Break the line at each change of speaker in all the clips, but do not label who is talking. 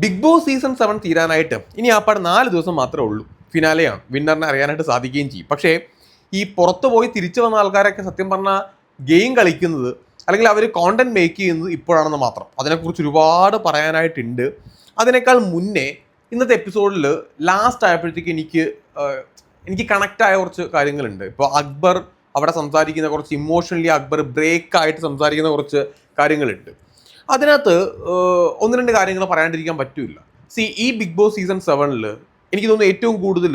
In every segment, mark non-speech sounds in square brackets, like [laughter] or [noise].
Big Boss season seven തീരാനായിട്ട് ഇനി ആപ്പാട് നാല് ദിവസം മാത്രമേ ഉള്ളൂ. ഫിനാലെയാണ് വിന്നറിനെ അറിയാനായിട്ട് സാധിക്കുകയും ചെയ്യും. പക്ഷേ ഈ പുറത്ത് പോയി തിരിച്ചു വന്ന ആൾക്കാരൊക്കെ സത്യം പറഞ്ഞാൽ ഗെയിം കളിക്കുന്നത് അല്ലെങ്കിൽ അവർ കോണ്ടന്റ് മേക്ക് ചെയ്യുന്നത് ഇപ്പോഴാണെന്ന് മാത്രം. അതിനെക്കുറിച്ച് ഒരുപാട് പറയാനായിട്ടുണ്ട്. അതിനേക്കാൾ മുന്നേ ഇന്നത്തെ എപ്പിസോഡിൽ ലാസ്റ്റ് ആയപ്പോഴത്തേക്ക് എനിക്ക് എനിക്ക് കണക്റ്റ് ആയ കുറച്ച് കാര്യങ്ങളുണ്ട്. ഇപ്പോൾ അക്ബർ അവിടെ സംസാരിക്കുന്ന കുറച്ച് ഇമോഷണലി അക്ബർ ബ്രേക്ക് ആയിട്ട് സംസാരിക്കുന്ന കുറച്ച് കാര്യങ്ങളുണ്ട്. അതിനകത്ത് ഒന്ന് രണ്ട് കാര്യങ്ങൾ പറയാണ്ടിരിക്കാൻ പറ്റില്ല. സി ഈ ബിഗ് ബോസ് സീസൺ സെവനിൽ എനിക്ക് തോന്നുന്നു ഏറ്റവും കൂടുതൽ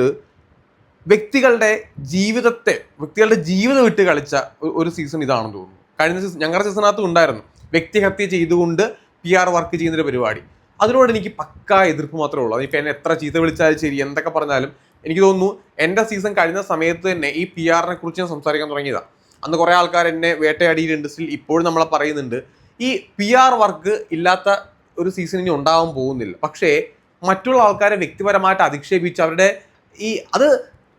വ്യക്തികളുടെ ജീവിതത്തെ വ്യക്തികളുടെ ജീവിതം വിട്ട് കളിച്ച ഒരു സീസൺ ഇതാണെന്ന് തോന്നുന്നു. കഴിഞ്ഞ സീസൺ ഞങ്ങളുടെ സീസണകത്ത് ഉണ്ടായിരുന്നു. വ്യക്തിഹത്യ ചെയ്തുകൊണ്ട് പി ആർ വർക്ക് ചെയ്യുന്നൊരു പരിപാടി. അതിനോട് എനിക്ക് പക്കാ എതിർപ്പ് മാത്രമേ ഉള്ളൂ. അതിപ്പോൾ എന്നെ എത്ര ചീത്ത വിളിച്ചാലും ശരി എന്തൊക്കെ പറഞ്ഞാലും എനിക്ക് തോന്നുന്നു എന്റെ സീസൺ കഴിഞ്ഞ സമയത്ത് തന്നെ ഈ പി ആറിനെ കുറിച്ച് ഞാൻ സംസാരിക്കാൻ തുടങ്ങിയതാണ് അന്ന് കുറേ ആൾക്കാർ എന്നെ വേട്ടയാടിയിട്ടുണ്ട്. സ്റ്റിൽ ഇപ്പോഴും നമ്മളെ പറയുന്നുണ്ട്. ഈ പി ആർ വർക്ക് ഇല്ലാത്ത ഒരു സീസൺ ഇനി ഉണ്ടാവാൻ പോകുന്നില്ല. പക്ഷേ മറ്റുള്ള ആൾക്കാരെ വ്യക്തിപരമായിട്ട് അധിക്ഷേപിച്ച് അവരുടെ ഈ അത്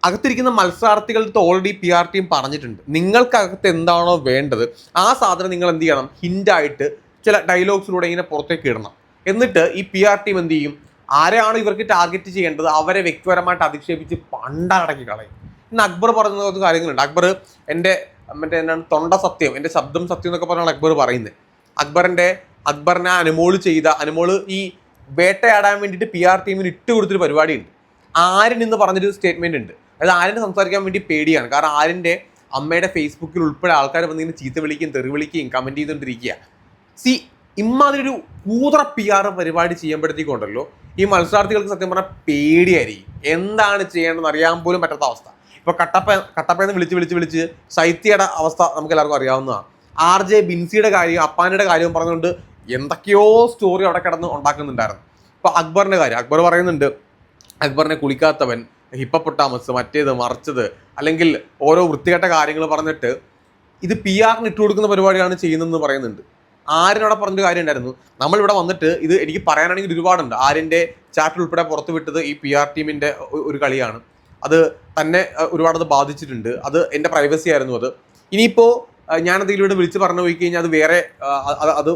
അകത്തിരിക്കുന്ന മത്സരാർത്ഥികളുടെ ഓൾറെഡി പി ആർ ടീം പറഞ്ഞിട്ടുണ്ട്. നിങ്ങൾക്കകത്ത് എന്താണോ വേണ്ടത് ആ സാധനം നിങ്ങൾ എന്ത് ചെയ്യണം? ഹിന്റായിട്ട് ചില ഡയലോഗ്സിലൂടെ ഇങ്ങനെ പുറത്തേക്ക് ഇടണം. എന്നിട്ട് ഈ പി ആർ ടീം എന്ത് ചെയ്യും? ആരെയാണോ ഇവർക്ക് ടാർഗറ്റ് ചെയ്യേണ്ടത് അവരെ വ്യക്തിപരമായിട്ട് അധിക്ഷേപിച്ച് പണ്ടടക്കി കളയും. ഇന്ന് അക്ബർ പറഞ്ഞ കാര്യങ്ങളുണ്ട്. അക്ബർ എന്റെ മറ്റേ എന്താണ് തൊണ്ട സത്യം എന്റെ ശബ്ദം സത്യം എന്നൊക്കെ പറഞ്ഞാണ് അക്ബർ പറയുന്നത്. അക്ബറിന്റെ അക്ബറിനെ അനുമോൾ ചെയ്ത അനുമോൾ ഈ വേട്ടയാടാൻ വേണ്ടിയിട്ട് പി ആർ ടീമിന് ഇട്ട് കൊടുത്തൊരു പരിപാടിയുണ്ട്. ആര്യൻ എന്ന് പറഞ്ഞൊരു സ്റ്റേറ്റ്മെന്റ് ഉണ്ട്. അതായത് ആര്യനെ സംസാരിക്കാൻ വേണ്ടി പേടിയാണ്. കാരണം ആര്യന്റെ അമ്മയുടെ ഫേസ്ബുക്കിൽ ഉൾപ്പെടെ ആൾക്കാർ വന്നിങ്ങനെ ചീത്ത വിളിക്കുകയും തെറി വിളിക്കുകയും കമന്റ് ചെയ്തുകൊണ്ടിരിക്കുക. സി ഇമ്മാതിരി ഒരു കൂതറ പി ആർ പരിപാടി ചെയ്യുമ്പോഴത്തേക്കുണ്ടല്ലോ ഈ മത്സരാർത്ഥികൾക്ക് സത്യം പറഞ്ഞാൽ പേടിയായിരിക്കും. എന്താണ് ചെയ്യേണ്ടതെന്ന് അറിയാൻ പോലും പറ്റാത്ത അവസ്ഥ. ഇപ്പോൾ കട്ടപ്പ കട്ടപ്പയെന്ന് വിളിച്ച് വിളിച്ച് വിളിച്ച് ശൈത്യയുടെ അവസ്ഥ നമുക്ക് എല്ലാവർക്കും അറിയാവുന്നതാണ്. ആർ ജെ ബിൻസിയുടെ കാര്യം അപ്പാനിയുടെ കാര്യവും പറഞ്ഞുകൊണ്ട് എന്തൊക്കെയോ സ്റ്റോറി അവിടെ കിടന്ന് ഉണ്ടാക്കുന്നുണ്ടായിരുന്നു. ഇപ്പൊ അക്ബറിന്റെ കാര്യം അക്ബർ പറയുന്നുണ്ട് അക്ബറിനെ കുളിക്കാത്തവൻ ഹിപ്പപ്പൊട്ടാമസ് മറ്റേത് മറിച്ചത് അല്ലെങ്കിൽ ഓരോ വൃത്തികെട്ട കാര്യങ്ങൾ പറഞ്ഞിട്ട് ഇത് പി ആറിന് ഇട്ട് കൊടുക്കുന്ന പരിപാടിയാണ് ചെയ്യുന്നതെന്ന് പറയുന്നുണ്ട്. ആര്യനോടെ പറഞ്ഞൊരു കാര്യം ഉണ്ടായിരുന്നു നമ്മളിവിടെ വന്നിട്ട് ഇത് എനിക്ക് പറയാനാണെങ്കിൽ ഒരുപാടുണ്ട്. ആര്യന്റെ ചാറ്റിൽ ഉൾപ്പെടെ പുറത്തു വിട്ടത് ഈ പി ആർ ടീമിന്റെ ഒരു കളിയാണ്. അത് തന്നെ ഒരുപാടത് ബാധിച്ചിട്ടുണ്ട്. അത് എന്റെ പ്രൈവസി ആയിരുന്നു അത്. ഇനിയിപ്പോൾ ഞാനത് ഇതിലൂടെ വിളിച്ച് പറഞ്ഞു പോയി കഴിഞ്ഞാൽ അത് വേറെ അത്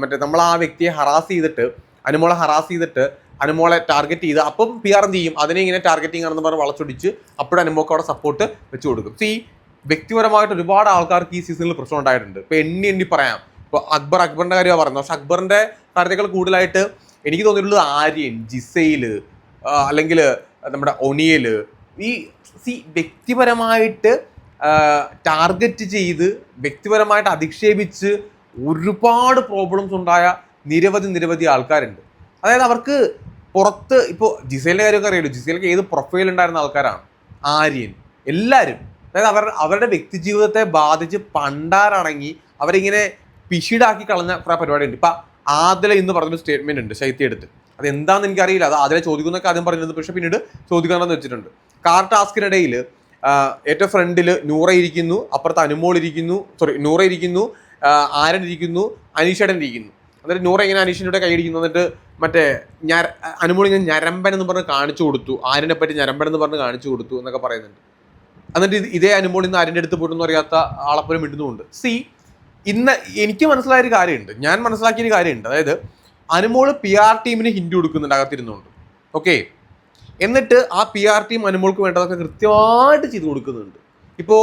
മറ്റേ നമ്മൾ ആ വ്യക്തിയെ ഹറാസ് ചെയ്തിട്ട് അനുമോളെ ഹറാസ് ചെയ്തിട്ട് അനുമോളെ ടാർഗറ്റ് ചെയ്ത് അപ്പം പി ആർ എന്ത് ചെയ്യും? അതിനെ ഇങ്ങനെ ടാർഗറ്റിംഗ് ആണെന്ന് പറഞ്ഞ് വളച്ചൊടിച്ച് അപ്പോഴും അനുമോക്ക് അവിടെ സപ്പോർട്ട് വെച്ച് കൊടുക്കും. സീ വ്യക്തിപരമായിട്ട് ഒരുപാട് ആൾക്കാർക്ക് ഈ സീസണിൽ പ്രശ്നം ഉണ്ടായിട്ടുണ്ട്. ഇപ്പോൾ എണ്ണി എണ്ണി പറയാം. ഇപ്പോൾ അക്ബർ അക്ബറിന്റെ കാര്യമാണ് പറയുന്നത് പക്ഷെ അക്ബറിന്റെ കാര്യത്തേക്കാൾ കൂടുതലായിട്ട് എനിക്ക് തോന്നിയിട്ടുള്ളത് ആര്യൻ ജിസൈൽ അല്ലെങ്കിൽ നമ്മുടെ ഒനിയൽ ഈ സി വ്യക്തിപരമായിട്ട് ടാർഗറ്റ് ചെയ്ത് വ്യക്തിപരമായിട്ട് അധിക്ഷേപിച്ച് ഒരുപാട് പ്രോബ്ലംസ് ഉണ്ടായ നിരവധി നിരവധി ആൾക്കാരുണ്ട്. അതായത് അവർക്ക് പുറത്ത് ഇപ്പോൾ ജിസേലിന്റെ കാര്യമൊക്കെ അറിയാലോ? ജിസേലൊക്കെ ഏത് പ്രൊഫൈൽ ഉണ്ടായിരുന്ന ആൾക്കാരാണ്? ആര്യൻ. എല്ലാവരും അതായത് അവർ അവരുടെ വ്യക്തി ജീവിതത്തെ ബാധിച്ച് പണ്ടാരണങ്ങി അവരിങ്ങനെ പിശീടാക്കി കളഞ്ഞ കുറേ പരിപാടിയുണ്ട്. ഇപ്പം ആദില ഇന്ന് പറഞ്ഞൊരു സ്റ്റേറ്റ്മെന്റ് ഉണ്ട് ശൈത്യ എടുത്ത്. അത് എന്താണെന്ന് എനിക്കറിയില്ല. അത് ആദില ചോദിക്കുന്നൊക്കെ ആദ്യം പറഞ്ഞിരുന്നു പക്ഷേ പിന്നീട് ചോദിക്കാനെന്ന് വെച്ചിട്ടുണ്ട്. കാർ ടാസ്കിനിടയിൽ ഏറ്റവും ഫ്രണ്ടിൽ നൂറ ഇരിക്കുന്നു അപ്പുറത്ത് അനുമോൾ ഇരിക്കുന്നു സോറി നൂറ ഇരിക്കുന്നു ആരൻ ഇരിക്കുന്നു അനീഷേടൻ ഇരിക്കുന്നു. എന്നിട്ട് നൂറ ഇങ്ങനെ അനീഷിന്റെ കൈയടിക്കുന്നു എന്നിട്ട് മറ്റേ ഞാൻ അനുമോൾ ഇങ്ങനെ ഞരമ്പൻ എന്ന് പറഞ്ഞ് കാണിച്ചു കൊടുത്തു. ആരനെ പറ്റി ഞരമ്പൻ എന്ന് പറഞ്ഞ് കാണിച്ചു കൊടുത്തു എന്നൊക്കെ പറയുന്നുണ്ട്. എന്നിട്ട് ഇത് അനുമോൾ ഇന്ന് ആരിന്റെ അടുത്ത് പോയിട്ടൊന്നും അറിയാത്ത ആളെപ്പോലും ഇടുന്നുമുണ്ട് സി ഇന്ന് എനിക്ക് മനസ്സിലായ ഒരു കാര്യമുണ്ട്. ഞാൻ മനസ്സിലാക്കിയ ഒരു കാര്യമുണ്ട്. അതായത് അനുമോൾ പി ആർ ടീമിന് ഹിൻഡ് കൊടുക്കുന്നുണ്ട് അകത്തിരുന്നുകൊണ്ട്. ഓക്കെ എന്നിട്ട് ആ പി ആർ ടീം അനുമോൾക്ക് വേണ്ടതൊക്കെ കൃത്യമായിട്ട് ചെയ്തു കൊടുക്കുന്നുണ്ട്. ഇപ്പോൾ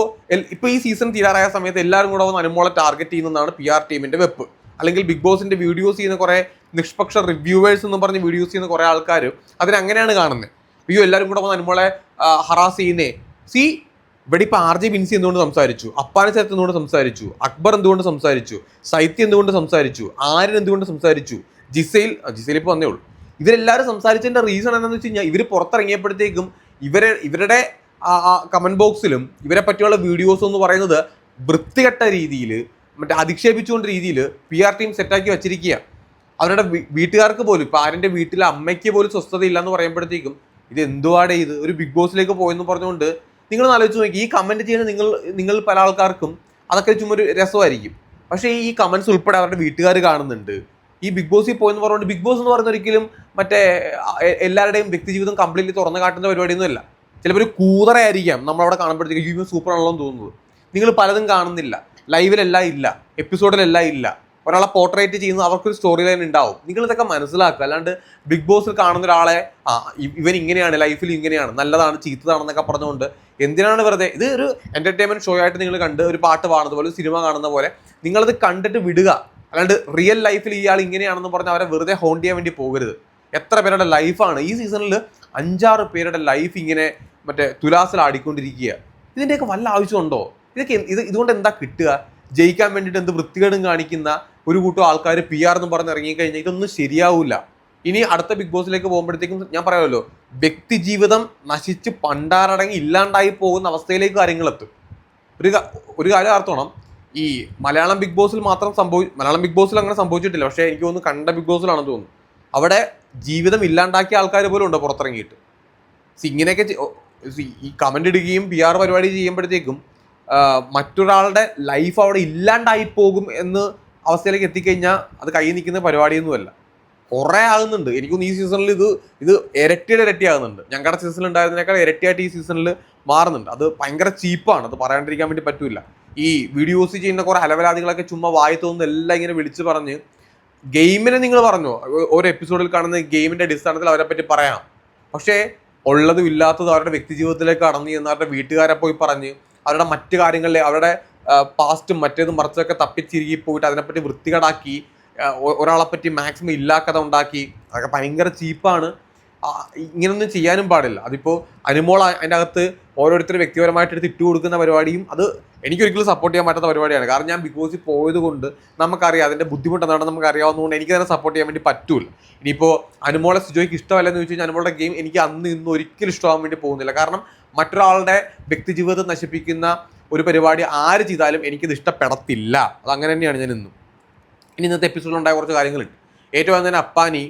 ഇപ്പോൾ ഈ സീസൺ തീരാറായ സമയത്ത് എല്ലാവരും കൂടെ വന്ന് അനുമോളെ ടാർഗറ്റ് ചെയ്യുന്നതാണ് പി ആർ ടീമിന്റെ വെപ്പ്. അല്ലെങ്കിൽ ബിഗ് ബോസിന്റെ വീഡിയോസ് ചെയ്യുന്ന കുറേ നിഷ്പക്ഷ റിവ്യൂവേഴ്സ് എന്ന് പറഞ്ഞ് വീഡിയോസ് ചെയ്യുന്ന കുറേ ആൾക്കാർ അതിനങ്ങനെയാണ് കാണുന്നത് അയ്യോ എല്ലാവരും കൂടെ വന്ന് അനുമോളെ ഹറാസ് ചെയ്യുന്നേ. സി ഇവിടെ ഇപ്പോൾ ആർ ജെ ബിൻസി എന്തുകൊണ്ട് സംസാരിച്ചു? അപ്പാന ചേർത്ത് എന്തുകൊണ്ട് സംസാരിച്ചു? അക്ബർ എന്തുകൊണ്ട് സംസാരിച്ചു? സൈത്യ എന്തുകൊണ്ട് സംസാരിച്ചു? ആര്യൻ എന്തുകൊണ്ട് സംസാരിച്ചു? ജിസയിൽ ജിസൈൽ ഇപ്പൊ വന്നേ ഉള്ളൂ. ഇവരെല്ലാവരും സംസാരിച്ചതിന്റെ റീസൺ എന്താണെന്ന് വെച്ച് കഴിഞ്ഞാൽ ഇവർ പുറത്തിറങ്ങിയപ്പോഴത്തേക്കും ഇവരെ ഇവരുടെ കമന്റ് ബോക്സിലും ഇവരെ പറ്റിയുള്ള വീഡിയോസ് എന്ന് പറയുന്നത് വൃത്തികെട്ട രീതിയിൽ മറ്റേ അധിക്ഷേപിച്ചുകൊണ്ട് രീതിയിൽ പി ആർ ടീം സെറ്റാക്കി വെച്ചിരിക്കുക അവരുടെ വീട്ടുകാർക്ക് പോലും ഇപ്പോൾ ആരിന്റെ വീട്ടിലെ അമ്മയ്ക്ക് പോലും സ്വസ്ഥതയില്ല എന്ന് പറയുമ്പോഴത്തേക്കും ഇത് എന്തുവാടെ ഇത്? ഒരു ബിഗ് ബോസിലേക്ക് പോയെന്ന് പറഞ്ഞുകൊണ്ട് നിങ്ങൾ ആലോചിച്ച് നോക്കി ഈ കമന്റ് ചെയ്യുന്ന നിങ്ങൾ നിങ്ങൾ പല ആൾക്കാർക്കും അതൊക്കെ ചുമ്മാ ഒരു രസമായിരിക്കും. പക്ഷേ ഈ കമൻസ് ഉൾപ്പെടെ അവരുടെ വീട്ടുകാർ കാണുന്നുണ്ട്. ഈ ബിഗ് ബോസിൽ പോയെന്ന് പറഞ്ഞുകൊണ്ട് ബിഗ് ബോസ് എന്ന് പറയുന്ന ഒരിക്കലും മറ്റേ എല്ലാവരുടെയും വ്യക്തിജീവിതം കംപ്ലീറ്റ്ലി തുറന്നു കാട്ടുന്ന പരിപാടിയൊന്നും അല്ല. ചിലപ്പോൾ ഒരു കൂതറയായിരിക്കാം നമ്മളവിടെ കാണുമ്പോഴത്തേക്ക് യു സൂപ്പർ ആണല്ലോ എന്ന് തോന്നുന്നത്. നിങ്ങൾ പലതും കാണുന്നില്ല. ലൈവിലെല്ലാം ഇല്ല. എപ്പിസോഡിലെല്ലാം ഇല്ല. ഒരാളെ പോർട്രേറ്റ് ചെയ്യുന്നത് അവർക്കൊരു സ്റ്റോറി ലൈൻ ഉണ്ടാവും. നിങ്ങൾ ഇതൊക്കെ മനസ്സിലാക്കുക. അല്ലാണ്ട് ബിഗ് ബോസിൽ കാണുന്ന ഒരാളെ ആ ഇവൻ ഇങ്ങനെയാണ് ലൈഫിൽ ഇങ്ങനെയാണ് നല്ലതാണ് ചീത്തതാണെന്നൊക്കെ പറഞ്ഞുകൊണ്ട് എന്തിനാണ് വെറുതെ? ഇത് ഒരു എന്റർടൈൻമെന്റ് ഷോ ആയിട്ട് നിങ്ങൾ കണ്ട് ഒരു പാട്ട് പാടുന്ന പോലെ സിനിമ കാണുന്ന പോലെ നിങ്ങളത് കണ്ടിട്ട് വിടുക. അല്ലാണ്ട് റിയൽ ലൈഫിൽ ഇയാൾ ഇങ്ങനെയാണെന്ന് പറഞ്ഞ് അവരെ വെറുതെ ഹോണ്ട് ചെയ്യാൻ വേണ്ടി പോകരുത്. എത്ര പേരുടെ ലൈഫാണ് ഈ സീസണിൽ അഞ്ചാറ് പേരുടെ ലൈഫ് ഇങ്ങനെ മറ്റേ തുലാസിൽ ആടിക്കൊണ്ടിരിക്കുക. ഇതിന്റെയൊക്കെ വല്ല ആവശ്യമുണ്ടോ? ഇതൊക്കെ ഇത് ഇതുകൊണ്ട് എന്താ കിട്ടുക? ജയിക്കാൻ വേണ്ടിയിട്ട് എന്ത് വൃത്തികേടും കാണിക്കുന്ന ഒരു കൂട്ടം ആൾക്കാർ പി ആർ എന്ന് പറഞ്ഞ് ഇറങ്ങിക്കഴിഞ്ഞാൽ ഇതൊന്നും ശരിയാവില്ല ഇനി അടുത്ത ബിഗ് ബോസിലേക്ക് പോകുമ്പോഴത്തേക്കും ഞാൻ പറയാമല്ലോ വ്യക്തി ജീവിതം നശിച്ച് പണ്ടാറടങ്ങി ഇല്ലാണ്ടായി പോകുന്ന അവസ്ഥയിലേക്ക് കാര്യങ്ങൾ എത്തും ഒരു ഒരു കാര്യം ഓർത്തോണം. ഈ മലയാളം ബിഗ് ബോസിൽ മാത്രം സംഭവി മലയാളം ബിഗ് ബോസിൽ അങ്ങനെ സംഭവിച്ചിട്ടില്ല. പക്ഷേ എനിക്ക് തോന്നുന്നു കണ്ട ബിഗ് ബോസിലാണെന്ന് തോന്നുന്നു. അവിടെ ജീവിതം ഇല്ലാണ്ടാക്കിയ ആൾക്കാർ പോലും ഉണ്ട് പുറത്തിറങ്ങിയിട്ട്. ഇങ്ങനെയൊക്കെ ഈ കമന്റ് ഇടുകയും പി ആർ പരിപാടി ചെയ്യുമ്പോഴത്തേക്കും മറ്റൊരാളുടെ ലൈഫ് അവിടെ ഇല്ലാണ്ടായി പോകും എന്ന് അവസ്ഥയിലേക്ക് എത്തിക്കഴിഞ്ഞാൽ അത് കൈ നിൽക്കുന്ന പരിപാടിയൊന്നുമല്ല. കുറേ ആകുന്നുണ്ട് എനിക്കൊന്ന് ഈ സീസണിൽ ഇത് ഇത് ഇരട്ടിയുടെ ഇരട്ടി ആകുന്നുണ്ട് ഞങ്ങളുടെ സീസണിൽ ഉണ്ടായിരുന്നതിനേക്കാൾ ഇരട്ടിയായിട്ട് ഈ സീസണിൽ മാറുന്നുണ്ട്. അത് ഭയങ്കര ചീപ്പാണ്. അത് പറയാണ്ടിരിക്കാൻ വേണ്ടി പറ്റൂല. ഈ വീഡിയോസ് ചെയ്യുന്ന കുറെ അലവലാദികളൊക്കെ ചുമ്മാ വായി എല്ലാം ഇങ്ങനെ വിളിച്ചു പറഞ്ഞ് ഗെയിമിനെ നിങ്ങൾ പറഞ്ഞു? ഓരോ എപ്പിസോഡിൽ കാണുന്ന ഗെയിമിന്റെ അടിസ്ഥാനത്തിൽ അവരെ പറ്റി പറയാം. പക്ഷേ ഉള്ളതും ഇല്ലാത്തതും അവരുടെ വ്യക്തി ജീവിതത്തിലേക്ക് കടന്നു ചെന്ന് അവരുടെ വീട്ടുകാരെ പോയി പറഞ്ഞ് അവരുടെ മറ്റു കാര്യങ്ങളിലെ അവരുടെ പാസ്റ്റും മറ്റേതും മറിച്ചൊക്കെ തപ്പിച്ചിരുകി പോയിട്ട് അതിനെപ്പറ്റി വൃത്തികേടാക്കി ഒരാളെപ്പറ്റി ഒരാളെ പറ്റി മാക്സിമം ഇല്ലാക്കഥ ഉണ്ടാക്കി. അതൊക്കെ ഭയങ്കര ചീപ്പാണ്. ഇങ്ങനൊന്നും ചെയ്യാനും പാടില്ല. അതിപ്പോൾ അനുമോൾ അതിന്റെ അകത്ത് ഓരോരുത്തർ വ്യക്തിപരമായിട്ട് എടുത്ത് ഇട്ട് കൊടുക്കുന്ന പരിപാടിയും അത് എനിക്കൊരിക്കലും സപ്പോർട്ട് ചെയ്യാൻ പറ്റാത്ത പരിപാടിയാണ്. കാരണം ഞാൻ ബിഗ് ബോസിൽ പോയത് കൊണ്ട് നമുക്കറിയാം അതിന്റെ ബുദ്ധിമുട്ട് എന്താണെന്ന് നമുക്ക് അറിയാവുന്നതുകൊണ്ട് എനിക്ക് തന്നെ സപ്പോർട്ട് ചെയ്യാൻ വേണ്ടി പറ്റൂല. ഇനിയിപ്പോൾ അനുമോളെ സുജോയ്ക്ക് ഇഷ്ടമല്ലെന്ന് ചോദിച്ചു കഴിഞ്ഞാൽ അനുമോളുടെ ഗെയിം എനിക്ക് അന്ന് ഇന്ന് ഒരിക്കലും ഇഷ്ടമാകാൻ വേണ്ടി പോകുന്നില്ല. കാരണം മറ്റൊരാളുടെ വ്യക്തിജീവിതം നശിപ്പിക്കുന്ന ഒരു പരിപാടി ആര് ചെയ്താലും എനിക്കിത് ഇഷ്ടപ്പെടത്തില്ല. അത് അങ്ങനെ തന്നെയാണ് ഞാൻ ഇന്നും. ഇനി ഇന്നത്തെ എപ്പിസോഡിൽ ഉണ്ടായ കുറച്ച് കാര്യങ്ങളുണ്ട്. ഏറ്റവും തന്നെ അപ്പാനി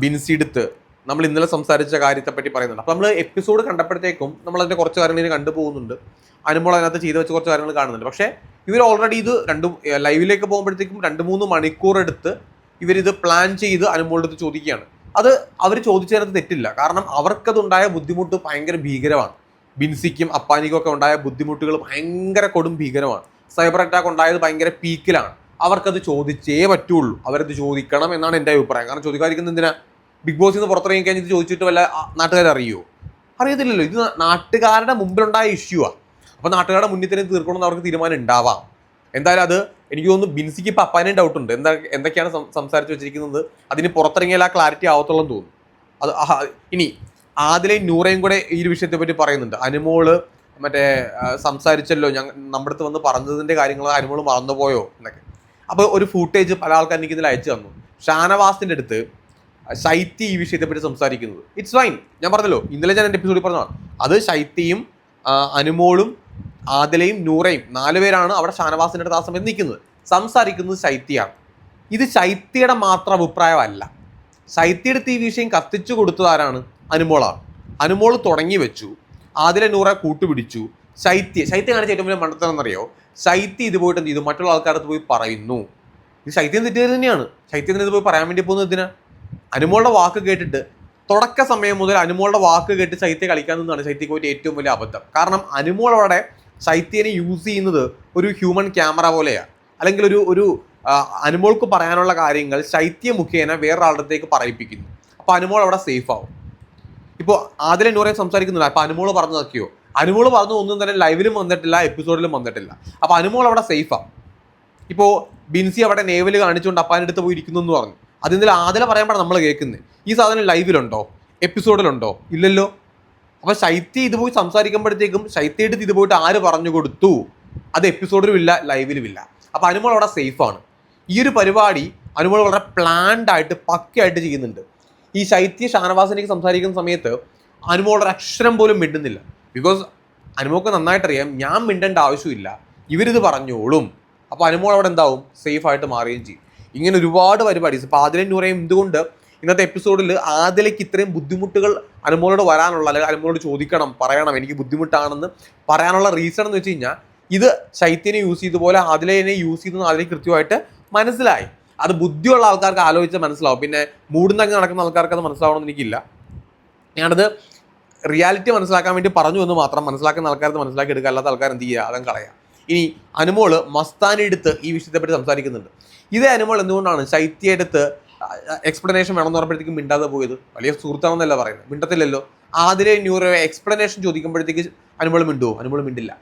ബിൻസിടുത്ത് നമ്മൾ ഇന്നലെ സംസാരിച്ച കാര്യത്തെ പറ്റി പറയുന്നുണ്ട്. അപ്പം നമ്മൾ എപ്പിസോഡ് കണ്ടപ്പോഴത്തേക്കും നമ്മൾ അതിന്റെ കുറച്ച് കാര്യങ്ങൾ ഇനി കണ്ടുപോകുന്നുണ്ട് അനുമോൾ അതിനകത്ത് ചെയ്തു വെച്ച് കുറച്ച് കാര്യങ്ങൾ കാണുന്നുണ്ട്. പക്ഷേ ഇവർ ഓൾറെഡി ഇത് രണ്ട് ലൈവിലേക്ക് പോകുമ്പോഴത്തേക്കും രണ്ട് മൂന്ന് മണിക്കൂർ എടുത്ത് ഇവരിത് പ്ലാൻ ചെയ്ത് അനുമോളുടെ അടുത്ത് ചോദിക്കുകയാണ്. അത് അവർ ചോദിച്ചതിനകത്ത് തെറ്റില്ല. കാരണം അവർക്കതുണ്ടായ ബുദ്ധിമുട്ട് ഭയങ്കര ഭീകരമാണ്. ബിൻസിക്കും അപ്പാനിക്കും ഒക്കെ ഉണ്ടായ ബുദ്ധിമുട്ടുകൾ ഭയങ്കര കൊടും ഭീകരമാണ്. സൈബർ അറ്റാക്ക് ഉണ്ടായത് ഭയങ്കര പീക്കിലാണ് അവർക്കത് ചോദിച്ചേ പറ്റുള്ളൂ. അവരത് ചോദിക്കണം എന്നാണ് എന്റെ അഭിപ്രായം. കാരണം ചോദിക്കാതിരിക്കുന്നത് എന്തിനാ? ബിഗ് ബോസിൽ നിന്ന് പുറത്തിറങ്ങി കഴിഞ്ഞിട്ട് ചോദിച്ചിട്ട് വല്ല നാട്ടുകാർ അറിയുമോ അറിയത്തില്ലല്ലോ. ഇത് നാട്ടുകാരുടെ മുമ്പിലുണ്ടായ ഇഷ്യൂ ആ. അപ്പോൾ നാട്ടുകാരുടെ മുന്നിൽ തന്നെ തീർക്കണമെന്ന് അവർക്ക് തീരുമാനം ഉണ്ടാവാം. എന്തായാലും അത് എനിക്ക് തോന്നുന്നു ബിൻസിക്ക് ഇപ്പം അപ്പാനും ഡൗട്ട് ഉണ്ട്. എന്താ എന്തൊക്കെയാണ് സംസാരിച്ച് വെച്ചിരിക്കുന്നത്? അതിന് പുറത്തിറങ്ങിയാൽ ആ ക്ലാരിറ്റി ആവത്തുള്ളൂ എന്ന് തോന്നുന്നു. അത് ഇനി ആദിലയും നൂറയും കൂടെ ഈ ഒരു വിഷയത്തെ പറ്റി പറയുന്നുണ്ട്. അനുമോൾ മറ്റേ സംസാരിച്ചല്ലോ ഞങ്ങൾ നമ്മുടെ അടുത്ത് വന്ന് പറഞ്ഞതിന്റെ കാര്യങ്ങൾ അനുമോൾ മറന്നുപോയോ എന്നൊക്കെ. അപ്പോൾ ഒരു ഫൂട്ടേജ് പല ആൾക്കാർ എനിക്ക് ഇതിൽ അയച്ചു തന്നു. ഷാനവാസിന്റെ അടുത്ത് ശൈത്യ ഈ വിഷയത്തെ പറ്റി സംസാരിക്കുന്നത്. ഇറ്റ്സ് ഫൈൻ ഞാൻ പറഞ്ഞല്ലോ ഇന്നലെ ഞാൻ എന്റെ എപ്പിസോഡിൽ പറഞ്ഞതാണ്. അത് ശൈത്യയും അനുമോളും ആദിലയും നൂറയും നാല് പേരാണ് അവിടെ ഷാനവാസിന്റെ അടുത്ത് ആ സമയത്ത് നിൽക്കുന്നത്. സംസാരിക്കുന്നത് ശൈത്യയാണ്. ഇത് ശൈത്യയുടെ മാത്രം അഭിപ്രായമല്ല. ശൈത്യയുടെ ഈ വിഷയം കത്തിച്ചു കൊടുത്തത് ആരാണ്? അനുമോളാണ്. അനുമോൾ തുടങ്ങി വെച്ചു. ആദിലെ നൂറെ കൂട്ടുപിടിച്ചു. ശൈത്യ ശൈത്യ കാണിച്ച ഏറ്റവും വലിയ മണ്ടത്തരം എന്നറിയോ ശൈത്യ ഇത് പോയിട്ട് എന്ത് ചെയ്തു? മറ്റുള്ള ആൾക്കാരുടെ അടുത്ത് പോയി പറയുന്നു. ഇത് ശൈത്യം തെറ്റിയത് തന്നെയാണ് ശൈത്യത്തിന് ഇത് പോയി പറയാൻ വേണ്ടി പോകുന്നത് എന്തിനാ? അനുമോളുടെ വാക്ക് കേട്ടിട്ട് തുടക്ക സമയം മുതൽ അനുമോളുടെ വാക്ക് കേട്ട് ശൈത്യ കളിക്കാൻ നിന്നാണ് ശൈത്യക്ക് പറ്റിയ ഏറ്റവും വലിയ അബദ്ധം. കാരണം അനുമോൾ അവിടെ ശൈത്യനെ യൂസ് ചെയ്യുന്നത് ഒരു ഹ്യൂമൻ ക്യാമറ പോലെയാണ്. അല്ലെങ്കിൽ ഒരു ഒരു അനുമോൾക്ക് പറയാനുള്ള കാര്യങ്ങൾ ശൈത്യ മുഖേന വേറൊരാളുടെ അടുത്തേക്ക് പറയിപ്പിക്കുന്നു. അപ്പോൾ അനുമോൾ അവിടെ സേഫ് ആവും. ഇപ്പോൾ ആദ്യം എന്നു പറയാൻ സംസാരിക്കുന്നില്ല അപ്പോൾ അനുമോൾ പറഞ്ഞതൊക്കെയോ അനുമോൾ പറഞ്ഞു ഒന്നും തന്നെ ലൈവിലും വന്നിട്ടില്ല എപ്പിസോഡിലും വന്നിട്ടില്ല. അപ്പോൾ അനുമോൾ അവിടെ സേഫാണ് ഇപ്പോൾ ബിൻസി അവിടെ നേവൽ കാണിച്ചുകൊണ്ട് അപ്പാന്റെ അടുത്ത് പോയി ഇരിക്കുന്നു എന്ന് പറഞ്ഞു. അതിൽ ആദില പറയുമ്പോഴാണ് നമ്മൾ കേൾക്കുന്നത് ഈ സാധനം ലൈവിലുണ്ടോ? എപ്പിസോഡിലുണ്ടോ? ഇല്ലല്ലോ. അപ്പോൾ ശൈത്യ ഇത് പോയി സംസാരിക്കുമ്പോഴത്തേക്കും ശൈത്യയുടെ ഇത് പോയിട്ട് ആര് പറഞ്ഞു കൊടുത്തു? അത് എപ്പിസോഡിലും ഇല്ല ലൈവിലും ഇല്ല. അപ്പോൾ അനുമോൾ അവിടെ സേഫാണ്. ഈ ഒരു പരിപാടി അനുമോൾ വളരെ പ്ലാൻഡ് ആയിട്ട് പക്കയായിട്ട് ചെയ്യുന്നുണ്ട്. ഈ ശൈത്യ ഷാനവാസിനേക്ക് സംസാരിക്കുന്ന സമയത്ത് അനുമോൾ ഒരു അക്ഷരം പോലും മിണ്ടുന്നില്ല. ബിക്കോസ് അനുമോൾക്ക് നന്നായിട്ടറിയാം ഞാൻ മിണ്ടേണ്ട ആവശ്യമില്ല. ഇവരിത് പറഞ്ഞോളും. അപ്പോൾ അനുമോൾ അവിടെ എന്താവും? സേഫായിട്ട് മാറുകയും ചെയ്യും. ഇങ്ങനെ ഒരുപാട് പരിപാടീസ് ഇപ്പോൾ ആദിലൻ നൂറയും എന്തുകൊണ്ട് ഇന്നത്തെ എപ്പിസോഡിൽ ആദിലേക്ക് ഇത്രയും ബുദ്ധിമുട്ടുകൾ അനുമോളോട് വരാനുള്ള അല്ലെങ്കിൽ അനുമോളോട് ചോദിക്കണം പറയണം എനിക്ക് ബുദ്ധിമുട്ടാണെന്ന് പറയാനുള്ള റീസൺ എന്ന് വെച്ച് കഴിഞ്ഞാൽ ഇത് ശൈത്യനെ യൂസ് ചെയ്തതുപോലെ ആദിലേനെ യൂസ് ചെയ്തെന്ന് ആദിലേക്ക് കൃത്യമായിട്ട് മനസ്സിലായി. അത് ബുദ്ധിയുള്ള ആൾക്കാർക്ക് ആലോചിച്ച് മനസ്സിലാവും. പിന്നെ മൂടുന്നങ്ങ് നടക്കുന്ന ആൾക്കാർക്ക് അത് മനസ്സിലാവണമെന്ന് എനിക്കില്ല. ഞാനത് റിയാലിറ്റി മനസ്സിലാക്കാൻ വേണ്ടി പറഞ്ഞു എന്ന് മാത്രം മനസ്സിലാക്കുന്ന ആൾക്കാർക്ക് മനസ്സിലാക്കി എടുക്കുക അല്ലാത്ത ആൾക്കാർ എന്ത് ചെയ്യുക അതങ്ങ് കളയാം. ഇനി അനുമോൾ മസ്താനി എടുത്ത് ഈ വിഷയത്തെപ്പറ്റി സംസാരിക്കുന്നുണ്ട്. ഇതേ അനുമോൾ എന്തുകൊണ്ടാണ്? ശൈത്യ എടുത്ത് എക്സ്പ്ലനേഷൻ വേണമെന്ന് പറഞ്ഞപ്പോഴത്തേക്കും മിണ്ടാതെ പോയത്. വലിയ സുഹൃത്താണെന്നല്ല പറയുന്നത്. മിണ്ടത്തില്ലല്ലോ. ആതിരെ ന്യൂറോ എക്സ്പ്ലനേഷൻ ചോദിക്കുമ്പോഴത്തേക്ക് അനുമോൾ മിണ്ടുവോ? അനുമോൾ മിണ്ടില്ല.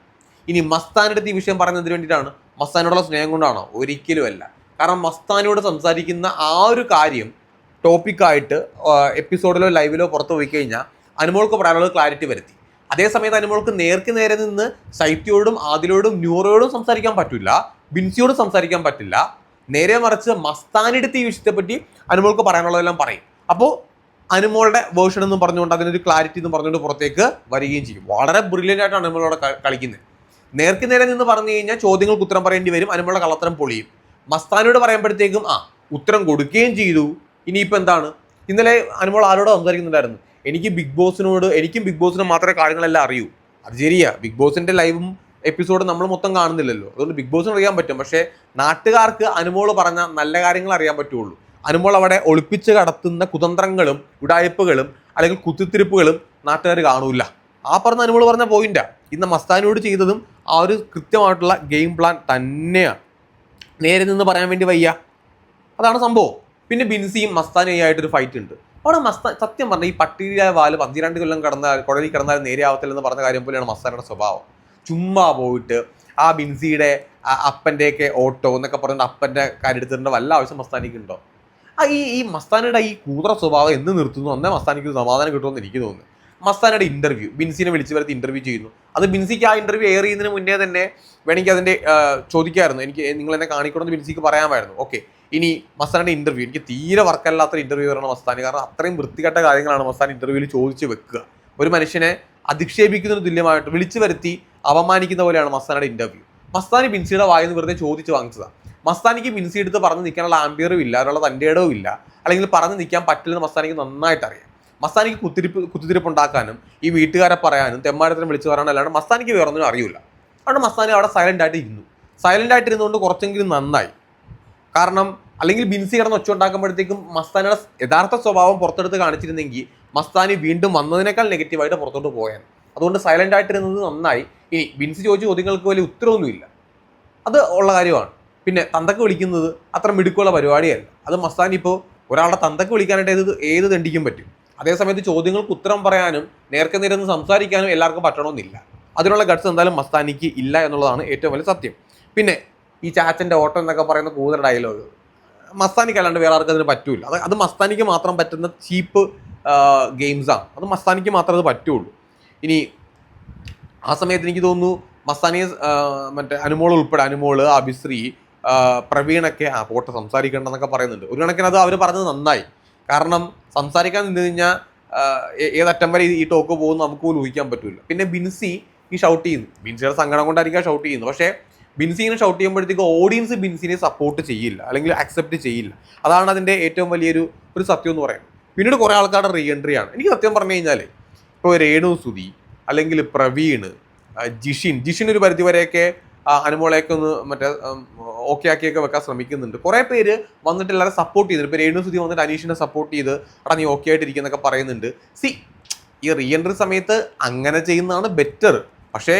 ഇനി മസ്താനെടുത്ത് ഈ വിഷയം പറയുന്നതിന് വേണ്ടിയിട്ടാണ് മസ്താനോടുള്ള സ്നേഹം കൊണ്ടാണോ? ഒരിക്കലും അല്ല. കാരണം മസ്താനോട് സംസാരിക്കുന്ന ആ ഒരു കാര്യം ടോപ്പിക്കായിട്ട് എപ്പിസോഡിലോ ലൈവിലോ പുറത്തു പോയി കഴിഞ്ഞാൽ അനുമോൾക്ക് പറയാനുള്ളത് ക്ലാരിറ്റി വരുത്തി. അതേസമയത്ത് അനുമോൾക്ക് നേർക്ക് നേരെ നിന്ന് സൈറ്റിയോടും ആദിലോടും ന്യൂറോയോടും സംസാരിക്കാൻ പറ്റില്ല. ബിൻസിയോടും സംസാരിക്കാൻ പറ്റില്ല. നേരെ മറിച്ച് മസ്താനെടുത്ത് ഈ വിഷയത്തെപ്പറ്റി അനുമോൾക്ക് പറയാനുള്ളതെല്ലാം പറയും. അപ്പോൾ അനുമോളുടെ വേർഷൻ എന്ന് പറഞ്ഞുകൊണ്ട് അതിനൊരു ക്ലാരിറ്റി എന്ന് പറഞ്ഞുകൊണ്ട് പുറത്തേക്ക് വരികയും ചെയ്യും. വളരെ ബ്രില്യന്റ് ആയിട്ടാണ് അനുമോളോടെ കളിക്കുന്നത്. നേർക്ക് നേരെ നിന്ന് പറഞ്ഞു കഴിഞ്ഞാൽ ചോദ്യങ്ങൾക്ക് ഉത്തരം പറയേണ്ടി വരും അനുമോളുടെ കള്ളത്തരം പൊളിയും. മസ്താനോട് പറയുമ്പോഴത്തേക്കും ആ ഉത്തരം കൊടുക്കുകയും ചെയ്തു. ഇനിയിപ്പോൾ എന്താണ്? ഇന്നലെ അനുമോൾ ആരോട് സംസാരിക്കുന്നുണ്ടായിരുന്നു. എനിക്ക് ബിഗ് ബോസിനോട് എനിക്കും ബിഗ് ബോസിനും മാത്രമേ കാര്യങ്ങളെല്ലാം അറിയൂ. അത് ശരിയാ. ബിഗ് ബോസിന്റെ ലൈവും എപ്പിസോഡ് നമ്മൾ മൊത്തം കാണുന്നില്ലല്ലോ. അതുകൊണ്ട് ബിഗ് ബോസിന് അറിയാൻ പറ്റും. പക്ഷേ നാട്ടുകാർക്ക് അനുമോൾ പറഞ്ഞ നല്ല കാര്യങ്ങൾ അറിയാൻ പറ്റുള്ളൂ. അനുമോൾ അവിടെ ഒളിപ്പിച്ച് കടത്തുന്ന കുതന്ത്രങ്ങളും ഉടായ്പകളും അല്ലെങ്കിൽ കുത്തിത്തിരിപ്പുകളും നാട്ടുകാർ കാണൂല. ആ പറഞ്ഞ അനുമോൾ പറഞ്ഞ പോയിന്റാ ഇന്ന് മസ്താനോട് ചെയ്തതും ആ ഒരു കൃത്യമായിട്ടുള്ള ഗെയിം പ്ലാൻ തന്നെയാണ്. നേരെ നിന്ന് പറയാൻ വേണ്ടി വയ്യ. അതാണ് സംഭവം. പിന്നെ ബിൻസിയും മസ്താനയും ആയിട്ടൊരു ഫൈറ്റ് ഉണ്ട്. അവിടെ മസ്ത സത്യം പറഞ്ഞാൽ ഈ പട്ടിയിലായ വാൽ പന്തിരണ്ട് കൊല്ലം കടന്നാൽ കുഴലിൽ കിടന്നാൽ നേരെ ആവത്തില്ലെന്ന് പറഞ്ഞ കാര്യം പോലെയാണ് മസ്താനയുടെ സ്വഭാവം. ചുമ്മാ പോയിട്ട് ആ ബിൻസിയുടെ അപ്പന്റെയൊക്കെ ഓട്ടോ എന്നൊക്കെ പറഞ്ഞിട്ട് അപ്പന്റെ കാര്യം എടുത്തിട്ടുണ്ട് വല്ല ആവശ്യം മസ്താനിക്ക് ഉണ്ടോ ആ ഈ ഈ മസ്താനയുടെ ഈ കൂതറ സ്വഭാവം എന്ന് നിർത്തുന്നു? അന്നേ മസ്താനിക്ക് സമാധാനം കിട്ടുമെന്ന് എനിക്ക് തോന്നുന്നു. മസ്താനയുടെ ഇന്റർവ്യൂ ബിൻസിനെ വിളിച്ചു വരുത്തി ഇന്റർവ്യൂ ചെയ്യുന്നു. അത് ബിൻസിക്ക് ആ ഇന്റർവ്യൂ എയർ ചെയ്യുന്നതിന് മുന്നേ തന്നെ വേണമെങ്കിൽ അതിന്റെ ചോദിക്കായിരുന്നു. എനിക്ക് നിങ്ങൾ എന്നെ കാണിക്കണമെന്ന് ബിൻസിക്ക് പറയാമായിരുന്നു. ഓക്കെ ഇനി മസ്താനയുടെ ഇന്റർവ്യൂ എനിക്ക് തീരെ വർക്കല്ലാത്ത ഇന്റർവ്യൂ വരണം മസ്താനി. കാരണം അത്രയും വൃത്തികെട്ട കാര്യങ്ങളാണ് മസ്താൻ ഇന്റർവ്യൂവിൽ ചോദിച്ച് വെക്കുക. ഒരു മനുഷ്യനെ അധിക്ഷേപിക്കുന്നതിന് തുല്യമായിട്ട് വിളിച്ചു വരുത്തി അപമാനിക്കുന്ന പോലെയാണ് മസ്താനയുടെ ഇന്റർവ്യൂ മസ്താനി ബിൻസിയുടെ വായെന്ന് വെറുതെ ചോദിച്ചു വാങ്ങിച്ചതാണ് മസ്താനിക്ക് ബിൻസി എടുത്ത് പറഞ്ഞ് നിൽക്കാനുള്ള ആംബിയറും ഇല്ല അതിനുള്ള തന്റെ ഇടവും ഇല്ല. അല്ലെങ്കിൽ പറഞ്ഞ് നിൽക്കാൻ പറ്റില്ലെന്ന് മസ്താനിക്ക് നന്നായിട്ട് അറിയാം. മസ്താനിക്ക് കുത്തിരിപ്പ് കുത്തിരിപ്പ് ഉണ്ടാക്കാനും ഈ വീട്ടുകാരെ പറയാനും തെമ്മാരത്തിനും വിളിച്ചു പറയാനും അല്ലാണ്ട് മസ്താനിക്ക് വേറൊന്നും അറിയില്ല അതുകൊണ്ട് മസ്താനി അവിടെ സൈലന്റ് ആയിട്ട് ഇരുന്നു. സൈലന്റ് ആയിട്ട് ഇരുന്നുകൊണ്ട് കുറച്ചെങ്കിലും നന്നായി. കാരണം അല്ലെങ്കിൽ ബിൻസി കിടന്ന് ഒച്ച ഉണ്ടാക്കുമ്പോഴത്തേക്കും മസ്താനിയുടെ യഥാർത്ഥ സ്വഭാവം പുറത്തെടുത്ത് കാണിച്ചിരുന്നെങ്കിൽ മസ്താനി വീണ്ടും വന്നതിനേക്കാൾ നെഗറ്റീവായിട്ട് പുറത്തോട്ട് പോയാൻ അതുകൊണ്ട് സൈലന്റ് ആയിട്ടിരുന്നത് നന്നായി. ഇനി ബിൻസ് ചോദിച്ച ചോദ്യങ്ങൾക്ക് വലിയ ഉത്തരവൊന്നുമില്ല അത് ഉള്ള കാര്യമാണ്. പിന്നെ തന്തക്ക് വിളിക്കുന്നത് അത്ര മിടുക്കുള്ള പരിപാടിയല്ല. അത് മസ്താനി ഇപ്പോൾ ഒരാളുടെ തന്തക്ക് വിളിക്കാനായിട്ട് ഏത് ഏത് ദണ്ഡിക്കും പറ്റും? അതേസമയത്ത് ചോദ്യങ്ങൾക്ക് ഉത്തരം പറയാനും നേർക്ക് നേരെന്ന് സംസാരിക്കാനും എല്ലാവർക്കും പറ്റണമെന്നില്ല. അതിനുള്ള ഗഡ്സ് എന്തായാലും മസ്താനിക്ക് ഇല്ല എന്നുള്ളതാണ് ഏറ്റവും വലിയ സത്യം. പിന്നെ ഈ ചാച്ചന്റെ ഓട്ടം എന്നൊക്കെ പറയുന്ന കൂടുതൽ ഡയലോഗ് മസ്താനിക്ക് അല്ലാണ്ട് വേറെ ആർക്കും അതിന് പറ്റൂല. അത് അത് മസ്താനിക്ക് മാത്രം പറ്റുന്ന ചീപ്പ് ഗെയിംസാണ് അത് മസ്താനിക്ക് മാത്രമേ അത് പറ്റുള്ളൂ. ഇനി ആ സമയത്ത് എനിക്ക് തോന്നുന്നു മസ്താനിയെ മറ്റേ അനുമോൾ ഉൾപ്പെടെ അനുമോൾ അഭിശ്രീ പ്രവീണൊക്കെ ആ പോട്ടെ സംസാരിക്കണ്ടെന്നൊക്കെ പറയുന്നുണ്ട്. ഒരു കണക്കിന് അത് അവർ പറഞ്ഞത് നന്നായി. കാരണം സംസാരിക്കാൻ നിന്ന് കഴിഞ്ഞാൽ ഏതറ്റം വരെ ഈ- ടോക്ക് പോകുന്ന നമുക്ക് പോലും ഊഹിക്കാൻ പറ്റില്ല. പിന്നെ ബിൻസി ഈ ഷൗട്ട് ചെയ്യുന്നു. ബിൻസിയുടെ സങ്കടം കൊണ്ടായിരിക്കും ഷൗട്ട് ചെയ്യുന്നത്. പക്ഷേ ബിൻസി ഇങ്ങനെ ഷൗട്ട് ചെയ്യുമ്പോഴത്തേക്ക് ഓഡിയൻസ് ബിൻസിനെ സപ്പോർട്ട് ചെയ്യില്ല. അല്ലെങ്കിൽ അക്സെപ്റ്റ് ചെയ്യില്ല. അതാണ് അതിന്റെ ഏറ്റവും വലിയൊരു ഒരു സത്യം എന്ന് പറയുന്നത്. പിന്നീട് കുറേ ആൾക്കാരുടെ റീ എൻട്രി ആണ്. എനിക്ക് സത്യം പറഞ്ഞു കഴിഞ്ഞാൽ ഇപ്പോൾ രേണു സുധി അല്ലെങ്കിൽ പ്രവീൺ ജിഷിൻ. ജിഷിൻ ഒരു പരിധിവരെയൊക്കെ അനുമോളയൊക്കെ ഒന്ന് മറ്റേ ഓക്കെ ആക്കിയൊക്കെ വെക്കാൻ ശ്രമിക്കുന്നുണ്ട്. കുറേ പേര് വന്നിട്ട് എല്ലാവരും സപ്പോർട്ട് ചെയ്തിട്ടുണ്ട് ഇപ്പോൾ രേണു സുധി വന്നിട്ട് അനീഷിനെ സപ്പോർട്ട് ചെയ്ത് എടാ നീ ഓക്കെ ആയിട്ടിരിക്കുന്നൊക്കെ പറയുന്നുണ്ട്. സി ഈ റീ എൻട്രി സമയത്ത് അങ്ങനെ ചെയ്യുന്നതാണ് ബെറ്റർ പക്ഷേ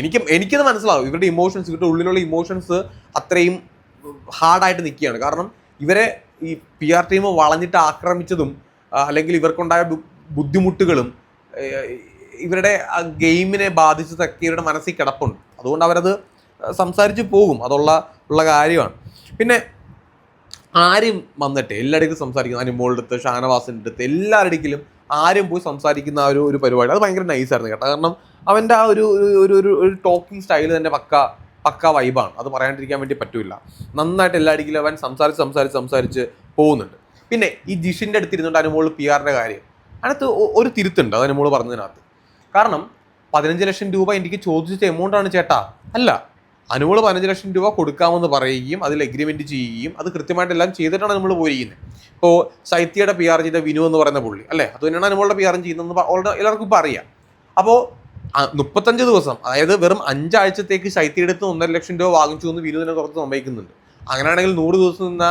എനിക്ക് എനിക്കത് മനസ്സിലാവും. ഇവരുടെ ഇമോഷൻസ് ഇവരുടെ ഉള്ളിലുള്ള ഇമോഷൻസ് അത്രയും ഹാർഡായിട്ട് നിൽക്കുകയാണ്. കാരണം ഇവരെ ഈ പി ആർ ടീം വളഞ്ഞിട്ട് ആക്രമിച്ചതും അല്ലെങ്കിൽ ഇവർക്കുണ്ടായ ബുദ്ധിമുട്ടുകളും ഇവരുടെ ഗെയിമിനെ ബാധിച്ചതൊക്കെ ഇവരുടെ മനസ്സിൽ കിടപ്പുണ്ട്. അതുകൊണ്ട് അവരത് സംസാരിച്ച് പോകും. അതുള്ള ഉള്ള കാര്യമാണ്. പിന്നെ ആരും വന്നിട്ട് എല്ലായിടത്തും സംസാരിക്കുന്ന അനുമോളുടെ അടുത്ത് ഷാനവാസിന്റെ അടുത്ത് എല്ലാവരുടെയും ആരും പോയി സംസാരിക്കുന്ന ആ ഒരു ഒരു പരിപാടി. അത് ഭയങ്കര നൈസായിരുന്നു കേട്ടോ. കാരണം അവന്റെ ആ ഒരു ഒരു- ഒരു ഒരു ടോക്കിംഗ് സ്റ്റൈൽ തന്നെ പക്ക പക്ക വൈബാണ് അത് പറയാണ്ടിരിക്കാൻ വേണ്ടി പറ്റില്ല. നന്നായിട്ട് എല്ലായിടത്തും അവൻ സംസാരിച്ച് സംസാരിച്ച് സംസാരിച്ച് പോകുന്നുണ്ട്. പിന്നെ ഈ ജിഷിന്റെ അടുത്തിരുന്നുകൊണ്ട് അനുമോൾ പി ആറിന്റെ കാര്യം. അതിനകത്ത് ഒരു തിരുത്തുണ്ട്. അത് അനുമോൾ പറഞ്ഞതിനകത്ത്. കാരണം പതിനഞ്ച് ലക്ഷം രൂപ എനിക്ക് ചോദിച്ച എമൗണ്ട് ആണ് ചേട്ടാ. അല്ല അനുമോൾ പതിനഞ്ച് ലക്ഷം രൂപ കൊടുക്കാമെന്ന് പറയുകയും അതിൽ എഗ്രിമെന്റ് ചെയ്യുകയും അത് കൃത്യമായിട്ട് എല്ലാം ചെയ്തിട്ടാണ് നമ്മൾ പോയിരിക്കുന്നത്. ഇപ്പോൾ ശൈത്യയുടെ പി ആർ ചെയ്ത വിനു എന്ന് പറയുന്ന പുള്ളി അല്ലേ? അത് തന്നെയാണ് അനുമോളുടെ പി ആർ ചെയ്യുന്നതെന്ന് ഓൾറെഡി എല്ലാവർക്കും ഇപ്പോൾ അറിയാം. അപ്പോൾ മുപ്പത്തഞ്ച് ദിവസം അതായത് വെറും അഞ്ചാഴ്ചത്തേക്ക് ശൈത്യയുടെ അടുത്ത് ഒന്നര ലക്ഷം രൂപ വാങ്ങിച്ചു എന്ന് വിനു തന്നെ തുറത്ത് സമ്മതിക്കുന്നുണ്ട്. അങ്ങനെയാണെങ്കിൽ നൂറ് ദിവസം നിന്ന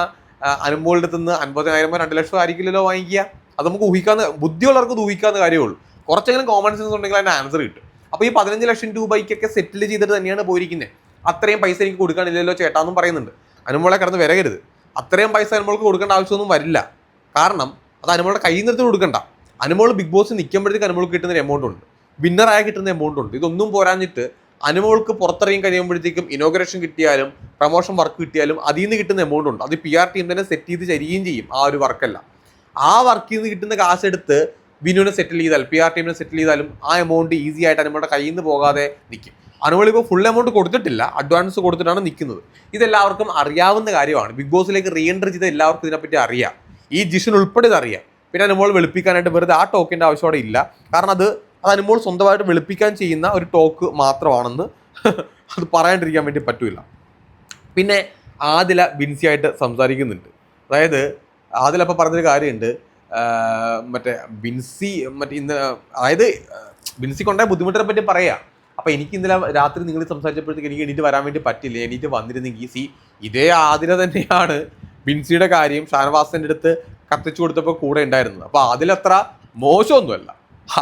അനുമോളുടെ അടുത്ത് നിന്ന് അൻപതിനായിരമോ രണ്ട് ലക്ഷം ആയിരിക്കില്ലല്ലോ വാങ്ങിക്കുക. അത് നമുക്ക് ഊഹിക്കാവുന്ന ബുദ്ധിയുള്ളവർക്ക് ഊഹിക്കാവുന്ന കാര്യമുള്ളൂ കുറച്ചെങ്കിലും കോമൺ സെൻസ് ഉണ്ടെങ്കിൽ അതിന് ആൻസർ കിട്ടും. അപ്പോൾ ഈ പതിനഞ്ച് ലക്ഷം രൂപയ്ക്കൊക്കെ സെറ്റിൽ ചെയ്തിട്ട് തന്നെയാണ് പോയിരിക്കുന്നത് അത്രയും പൈസ എനിക്ക് കൊടുക്കാനില്ലല്ലോ ചേട്ടാന്നും പറയുന്നുണ്ട്. അനുമോളെ കിടന്ന് വിരകരുത് അത്രയും പൈസ അനുമോൾക്ക് കൊടുക്കേണ്ട ആവശ്യമൊന്നും വരില്ല. കാരണം അത് അനുമോളുടെ കയ്യിൽ നിന്ന് കൊടുക്കണ്ട. അനുമോൾ ബിഗ് ബോസ് നിൽക്കുമ്പോഴത്തേക്ക് അനുമോൾക്ക് കിട്ടുന്ന എമൗണ്ട് ഉണ്ട്. വിന്നറായി കിട്ടുന്ന എമൗണ്ട് ഉണ്ട്. ഇതൊന്നും പോരാഞ്ഞിട്ട് അനുമോൾക്ക് പുറത്തിറങ്ങി കഴിയുമ്പോഴത്തേക്കും ഇനോഗ്രേഷൻ കിട്ടിയാലും പ്രമോഷൻ വർക്ക് കിട്ടിയാലും അതിൽ നിന്ന് കിട്ടുന്ന എമൗണ്ട് ഉണ്ട്. അത് പി ആർ ടീം തന്നെ സെറ്റ് ചെയ്ത് തരികയും ചെയ്യും. ആ ഒരു വർക്കല്ല ആ വർക്കിൽ നിന്ന് കിട്ടുന്ന കാശ് വിനുവിനെ സെറ്റിൽ ചെയ്താൽ പി ആർ ടീമിനെ സെറ്റിൽ ചെയ്താലും ആ എമൗണ്ട് ഈസി ആയിട്ട് അനുമോളുടെ കയ്യിൽ നിന്ന് പോകാതെ നിൽക്കും അനുമോൾ ഇപ്പോൾ ഫുൾ എമൗണ്ട് കൊടുത്തിട്ടില്ല അഡ്വാൻസ് കൊടുത്തിട്ടാണ് നിൽക്കുന്നത് ഇതെല്ലാവർക്കും അറിയാവുന്ന കാര്യമാണ്. ബിഗ് ബോസിലേക്ക് റീ എൻട്രി ചെയ്ത എല്ലാവർക്കും ഇതിനെപ്പറ്റി അറിയാം. ഈ ജിഷൻ ഉൾപ്പെടെ അറിയാം. പിന്നെ അനുമോൾ വെളുപ്പിക്കാനായിട്ട് വെറുതെ ആ ടോക്കിന്റെ ആവശ്യം അവിടെ ഇല്ല. കാരണം അത് അത് അനുമോൾ സ്വന്തമായിട്ട് വെളുപ്പിക്കാൻ ചെയ്യുന്ന ഒരു ടോക്ക് മാത്രമാണെന്ന് [laughs] അത് പറയാണ്ടിരിക്കാൻ വേണ്ടി പറ്റൂല. പിന്നെ ആദില ബിൻസിയായിട്ട് സംസാരിക്കുന്നുണ്ട്. അതായത് ആദില അപ്പോൾ പറഞ്ഞൊരു കാര്യമുണ്ട്. മറ്റേ ബിൻസി മറ്റേ ഇന്ന് അതായത് ആ, ബിൻസി കൊണ്ടായ ബുദ്ധിമുട്ടിനെ പറ്റി പറയാം. അപ്പം എനിക്ക് ഇന്നലെ രാത്രി നിങ്ങൾ സംസാരിച്ചപ്പോഴത്തേക്ക് എനിക്ക് എണീറ്റ് വരാൻ വേണ്ടി പറ്റില്ല. എണീറ്റ് വന്നിരുന്നെങ്കിൽ സി ഇതേ ആതിര തന്നെയാണ് ബിൻസിയുടെ കാര്യം ഷാനവാസിന്റെ അടുത്ത് കത്തിച്ചു കൊടുത്തപ്പോൾ കൂടെ ഉണ്ടായിരുന്നത്. അപ്പോൾ അതിലത്ര മോശമൊന്നുമല്ല.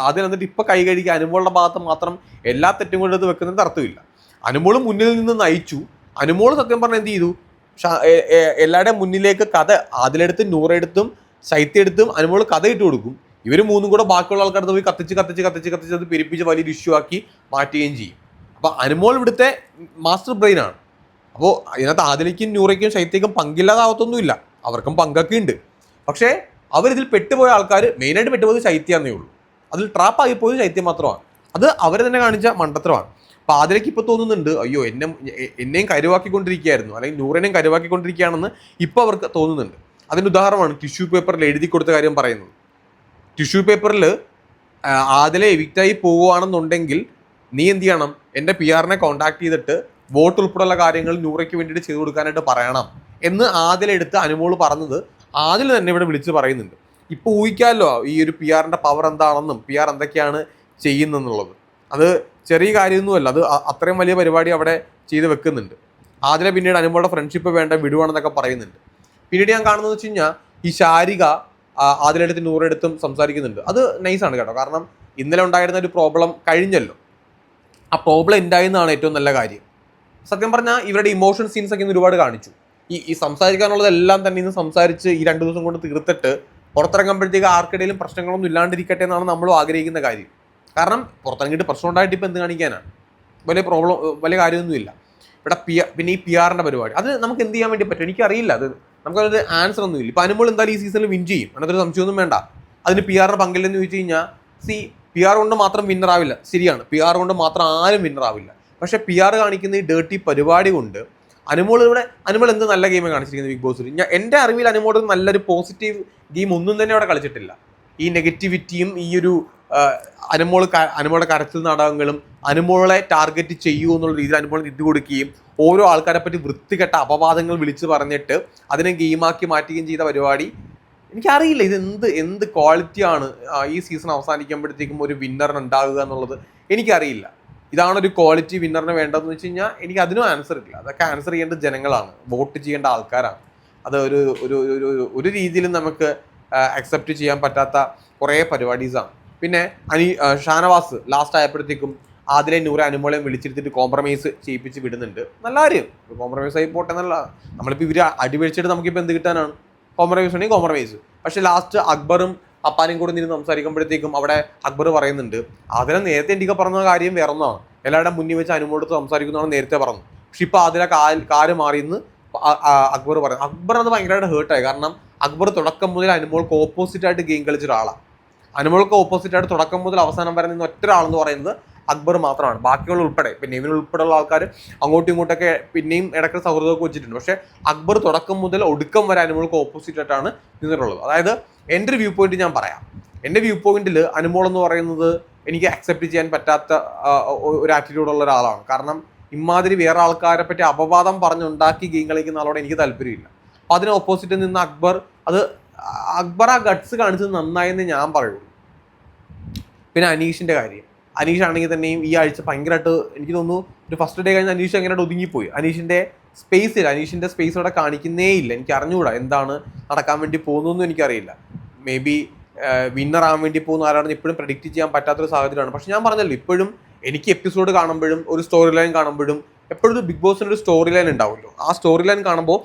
അതിൽ എന്നിട്ട് ഇപ്പം കൈ കഴുകി അനുമോളുടെ ഭാഗത്ത് മാത്രം എല്ലാ തെറ്റും കൊണ്ട് എടുത്ത് വെക്കുന്നതിന് അർത്ഥമില്ല അനുമോൾ മുന്നിൽ നിന്ന് നയിച്ചു. അനുമോൾ സത്യം പറഞ്ഞാൽ എന്ത് ചെയ്തു? എല്ലാവരുടെയും മുന്നിലേക്ക് കഥ അതിലെടുത്ത് നൂറെടുത്തും ശൈത്യടുത്തും അനുമോൾ കഥ ഇട്ട് കൊടുക്കും. ഇവർ മൂന്നും കൂടെ ബാക്കിയുള്ള ആൾക്കാരുടെ പോയി കത്തിച്ച് കത്തിച്ച് കത്തിച്ച് കത്തിച്ച് അത് പെരുപ്പിച്ച് വലിയൊരു ഇഷ്യൂ ആക്കി മാറ്റുകയും ചെയ്യും. അപ്പോൾ അനുമോൾ ഇവിടുത്തെ മാസ്റ്റർ ബ്രെയിൻ ആണ്. അപ്പോൾ ഇതിനകത്ത് ആദിലയ്ക്കും നൂറയ്ക്കും ശൈത്യക്കും പങ്കില്ലാതാവത്തൊന്നുമില്ല. അവർക്കും പങ്കൊക്കെ ഉണ്ട്. പക്ഷേ അവരിതിൽ പെട്ടുപോയ ആൾക്കാർ മെയിനായിട്ട് പെട്ടുപോയത് ശൈത്യാന്നേ ഉള്ളൂ. അതിൽ ട്രാപ്പായി പോയത് ശൈത്യം മാത്രമാണ്. അത് അവർ തന്നെ കാണിച്ച മണ്ടത്തരമാണ്. അപ്പോൾ ആദിലേക്ക് ഇപ്പോൾ തോന്നുന്നുണ്ട് അയ്യോ എന്നെ എന്നെയും കരുവാക്കിക്കൊണ്ടിരിക്കുകയായിരുന്നു. അല്ലെങ്കിൽ നൂറിനെയും കരുവാക്കിക്കൊണ്ടിരിക്കുകയാണെന്ന് ഇപ്പോൾ അവർക്ക് തോന്നുന്നുണ്ട്. അതിന്റെ ഉദാഹരണമാണ് ടിഷ്യൂ പേപ്പറിൽ എഴുതി കൊടുത്ത കാര്യം പറയുന്നത്. ടിഷ്യൂ പേപ്പറിൽ ആദിലെ എവിക്റ്റായി പോവുകയാണെന്നുണ്ടെങ്കിൽ നീ എന്ത് ചെയ്യണം? എന്റെ പി ആറിനെ കോൺടാക്ട് ചെയ്തിട്ട് വോട്ട് ഉൾപ്പെടെയുള്ള കാര്യങ്ങൾ നൂറയ്ക്ക് വേണ്ടിയിട്ട് ചെയ്തു കൊടുക്കാനായിട്ട് പറയണം എന്ന് ആദിലെടുത്ത് അനുമോൾ പറഞ്ഞത് ആദിൽ തന്നെ ഇവിടെ വിളിച്ച് പറയുന്നുണ്ട്. ഇപ്പോൾ ഊഹിക്കാമല്ലോ ഈ ഒരു പി ആറിന്റെ പവർ എന്താണെന്നും പി ആർ എന്തൊക്കെയാണ് ചെയ്യുന്നെന്നുള്ളത് അത് ചെറിയ കാര്യമൊന്നുമല്ല അത് അത്രയും വലിയ പരിപാടി അവിടെ ചെയ്ത് വെക്കുന്നുണ്ട്. ആദിലെ പിന്നീട് അനുമോളുടെ ഫ്രണ്ട്ഷിപ്പ് വേണ്ട വിടുവാണെന്നൊക്കെ പറയുന്നുണ്ട്. പിന്നീട് ഞാൻ കാണുന്നത് വെച്ച് കഴിഞ്ഞാൽ ഈ ശാരിക ആദിലെടുത്ത് നൂറെടുത്തും സംസാരിക്കുന്നുണ്ട്. അത് നൈസാണ് കേട്ടോ. കാരണം ഇന്നലെ ഉണ്ടായിരുന്ന ഒരു പ്രോബ്ലം കഴിഞ്ഞല്ലോ. ആ പ്രോബ്ലം ഉണ്ടായെന്നാണ് ഏറ്റവും നല്ല കാര്യം. സത്യം പറഞ്ഞാൽ ഇവരുടെ ഇമോഷൻ സീൻസ് ഒക്കെ ഇന്ന് ഒരുപാട് കാണിച്ചു. ഈ ഈ സംസാരിക്കാനുള്ളതെല്ലാം തന്നെ ഇന്ന് സംസാരിച്ച് ഈ രണ്ട് ദിവസം കൊണ്ട് തീർത്തിട്ട് പുറത്തിറങ്ങുമ്പോഴത്തേക്ക് ആർക്കിടയിലും പ്രശ്നങ്ങളൊന്നും ഇല്ലാണ്ടിരിക്കട്ടെ എന്നാണ് നമ്മളും ആഗ്രഹിക്കുന്ന കാര്യം. കാരണം പുറത്തിറങ്ങിയിട്ട് പ്രശ്നം ഉണ്ടായിട്ട് ഇപ്പം എന്ത് കാണിക്കാനാണ് വലിയ പ്രോബ്ലം വലിയ കാര്യമൊന്നുമില്ല. ഇവിടെ പി പിന്നെ ഈ പി ആറിന്റെ പരിപാടി. അത് നമുക്ക് എന്ത് ചെയ്യാൻ വേണ്ടി പറ്റും? എനിക്കറിയില്ല. അത് നമുക്കതൊരു ആൻസർ ഒന്നുമില്ല ഇപ്പം അനുമ്പോൾ എന്തായാലും ഈ സീസണിൽ വിൻ ചെയ്യും. അങ്ങനത്തെ ഒരു സംശയമൊന്നും വേണ്ട. അതിന് പി ആറിന് പങ്കില്ലെന്ന് ചോദിച്ചു കഴിഞ്ഞാൽ സി പി ആർ കൊണ്ട് മാത്രം വിന്നർ ആവില്ല. ശരിയാണ്. പി ആർ കൊണ്ട് മാത്രം ആരും വിന്നർ ആവില്ല. പക്ഷേ പി ആർ കാണിക്കുന്ന ഈ ഡേർട്ടി പരിപാടി കൊണ്ട് അനുമോൾ ഇവിടെ അനുമോൾ എന്ത് നല്ല ഗെയിമാണ് കാണിച്ചിരിക്കുന്നത് ബിഗ് ബോസിൽ ഞാൻ എന്റെ അറിവിൽ അനുമോൾ നല്ലൊരു പോസിറ്റീവ് ഗെയിം ഒന്നും തന്നെ അവിടെ കളിച്ചിട്ടില്ല. ഈ നെഗറ്റിവിറ്റിയും ഈ ഒരു അനുമോൾ അനുമോളുടെ കരച്ചിൽ നാടകങ്ങളും അനുമോളെ ടാർഗറ്റ് ചെയ്യൂ എന്നുള്ള രീതിയിൽ അനുമോൾ ഇത് കൊടുക്കുകയും ഓരോ ആൾക്കാരെ പറ്റി വൃത്തികെട്ട അപവാദങ്ങൾ വിളിച്ച് പറഞ്ഞിട്ട് അതിനെ ഗെയിമാക്കി മാറ്റുകയും ചെയ്ത പരിപാടി. എനിക്കറിയില്ല ഇത് എന്ത് എന്ത് ക്വാളിറ്റിയാണ് ഈ സീസൺ അവസാനിക്കുമ്പോഴത്തേക്കും ഒരു വിന്നറിന് ഉണ്ടാകുക എന്നുള്ളത് എനിക്കറിയില്ല. ഇതാണ് ഒരു ക്വാളിറ്റി വിന്നറിന് വേണ്ടതെന്ന് വെച്ച് കഴിഞ്ഞാൽ എനിക്ക് അതിനും ആൻസർ ഇല്ല. അതൊക്കെ ആൻസർ ചെയ്യേണ്ട ജനങ്ങളാണ് വോട്ട് ചെയ്യേണ്ട ആൾക്കാരാണ്. അത് ഒരു ഒരു ഒരു- ഒരു രീതിയിലും നമുക്ക് അക്സെപ്റ്റ് ചെയ്യാൻ പറ്റാത്ത കുറേ പരിപാടീസാണ്. പിന്നെ അനി ഷാനവാസ് ലാസ്റ്റ് ആയപ്പോഴത്തേക്കും ആദിലെ നൂറ് അനുമോളെയും വിളിച്ചിരുത്തിട്ട് കോംപ്രമൈസ് ചെയ്യിപ്പിച്ച് വിടുന്നുണ്ട്. നല്ല കാര്യം. കോംപ്രമൈസ് ആയി പോട്ടെ നല്ല നമ്മളിപ്പോൾ ഇവർ അടിപൊളിച്ചിട്ട് നമുക്കിപ്പോൾ എന്ത് കിട്ടാനാണ്? കോംപ്രമൈസ് ഉണ്ടെങ്കിൽ കോംപ്രമൈസ് പക്ഷെ ലാസ്റ്റ് അക്ബറും അപ്പാനും കൂടെ നിന്ന് സംസാരിക്കുമ്പോഴത്തേക്കും അവിടെ അക്ബർ പറയുന്നുണ്ട് അതിനെ നേരത്തെ എനിക്ക് പറഞ്ഞ കാര്യം വേറെ ഒന്നാണ് എല്ലാവരുടെ മുന്നിൽ വെച്ച് അനുമോടുത്ത് സംസാരിക്കുന്നതാണ് നേരത്തെ പറഞ്ഞു പക്ഷെ ഇപ്പോൾ അതിലെ കാൽ കാൽ മാറിയെന്ന് അക്ബർ പറയും അക്ബർ അത് ഭയങ്കരമായിട്ട് ഹേർട്ടായി കാരണം അക്ബർ തുടക്കം മുതൽ അനുമോൾക്ക് ഓപ്പോസിറ്റ് ആയിട്ട് ഗെയിം കളിച്ച ഒരാളാണ് അനുമോൾക്ക് ഓപ്പോസിറ്റ് ആയിട്ട് തുടക്കം മുതൽ അവസാനം വരെ നിന്ന് ഒറ്റ ഒരാളെന്ന് പറയുന്നത് അക്ബർ മാത്രമാണ്. ബാക്കിയുള്ള ഉൾപ്പെടെ. പിന്നെ ഇവന് ഉൾപ്പെടെയുള്ള ആൾക്കാർ അങ്ങോട്ടും ഇങ്ങോട്ടൊക്കെ പിന്നെയും ഇടയ്ക്ക് സൗഹൃദമൊക്കെ വെച്ചിട്ടുണ്ട്. പക്ഷേ അക്ബർ തുടക്കം മുതൽ ഒടുക്കം വരെ അനുമോൾക്ക് ഓപ്പോസിറ്റ് ആയിട്ടാണ് നിന്നിട്ടുള്ളത്. അതായത് എന്റെ ഒരു വ്യൂ പോയിന്റ് ഞാൻ പറയാം. എന്റെ വ്യൂ പോയിന്റിൽ അനുമോൾ എന്ന് പറയുന്നത് എനിക്ക് അക്സെപ്റ്റ് ചെയ്യാൻ പറ്റാത്ത ഒരു ആറ്റിറ്റ്യൂഡ് ഉള്ള ഒരാളാണ്. കാരണം ഇമാതിരി വേറെ ആൾക്കാരെ പറ്റി അപവാദം പറഞ്ഞുണ്ടാക്കി ഗെയിം കളിക്കുന്ന ആളോട് എനിക്ക് താല്പര്യമില്ല. അപ്പോൾ അതിന് ഓപ്പോസിറ്റ് നിന്ന് അക്ബർ അത് അക്ബർ ആ ഗട്സ് കാണിച്ചത് നന്നായെന്ന് ഞാൻ പറയുള്ളൂ. പിന്നെ അനീഷിന്റെ കാര്യം. അനീഷ് ആണെങ്കിൽ തന്നെയും ഈ ആഴ്ച ഭയങ്കരമായിട്ട് എനിക്ക് തോന്നുന്നു ഒരു ഫസ്റ്റ് ഡേ കഴിഞ്ഞ് അനീഷ് അങ്ങനെ ഒതുങ്ങിപ്പോയി. അനീഷിന്റെ സ്പേസിൽ അനീഷിന്റെ സ്പേസ് അവിടെ കാണിക്കുന്നേ ഇല്ല. എനിക്ക് അറിഞ്ഞുകൂടാ എന്താണ് നടക്കാൻ വേണ്ടി പോകുന്നതെന്നും എനിക്കറിയില്ല. മേ ബി വിന്നർ ആവാൻ വേണ്ടി പോകുന്ന ആരാണെന്ന് ഇപ്പോഴും പ്രഡിക്റ്റ് ചെയ്യാൻ പറ്റാത്തൊരു സാഹചര്യമാണ്. പക്ഷെ ഞാൻ പറഞ്ഞല്ലോ ഇപ്പോഴും എനിക്ക് എപ്പിസോഡ് കാണുമ്പോഴും ഒരു സ്റ്റോറി ലൈൻ കാണുമ്പോഴും എപ്പോഴും ബിഗ് ബോസിന്റെ ഒരു സ്റ്റോറി ലൈൻ ഉണ്ടാവുമല്ലോ. ആ സ്റ്റോറി ലൈൻ കാണുമ്പോൾ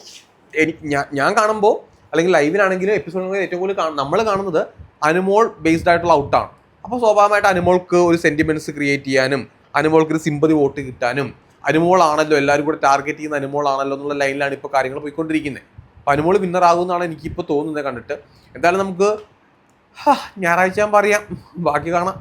എനിക്ക് ഞാൻ- ഞാൻ കാണുമ്പോൾ അല്ലെങ്കിൽ ലൈവിലാണെങ്കിലും എപ്പിസോഡ് ഏറ്റവും കൂടുതൽ നമ്മൾ കാണുന്നത് അനുമോൾ ബേസ്ഡ് ആയിട്ടുള്ള ഔട്ടാണ്. അപ്പോൾ സ്വാഭാവികമായിട്ട് അനുമോൾക്ക് ഒരു സെന്റിമെന്റ്സ് ക്രിയേറ്റ് ചെയ്യാനും അനുമോൾക്ക് ഒരു സിമ്പതി വോട്ട് കിട്ടാനും അനുമോൾ ആണല്ലോ എല്ലാവരും കൂടെ ടാർഗറ്റ് ചെയ്യുന്ന അനുമോൾ ആണല്ലോ എന്നുള്ള ലൈനിലാണ് ഇപ്പോൾ കാര്യങ്ങൾ പോയിക്കൊണ്ടിരിക്കുന്നത് അപ്പോൾ അനുമോൾ വിന്നർ ആകുമെന്നാണ് എനിക്കിപ്പോൾ തോന്നുന്നത് കണ്ടിട്ട്. എന്തായാലും നമുക്ക് ഞായറാഴ്ച പറയാം ബാക്കി കാണാം.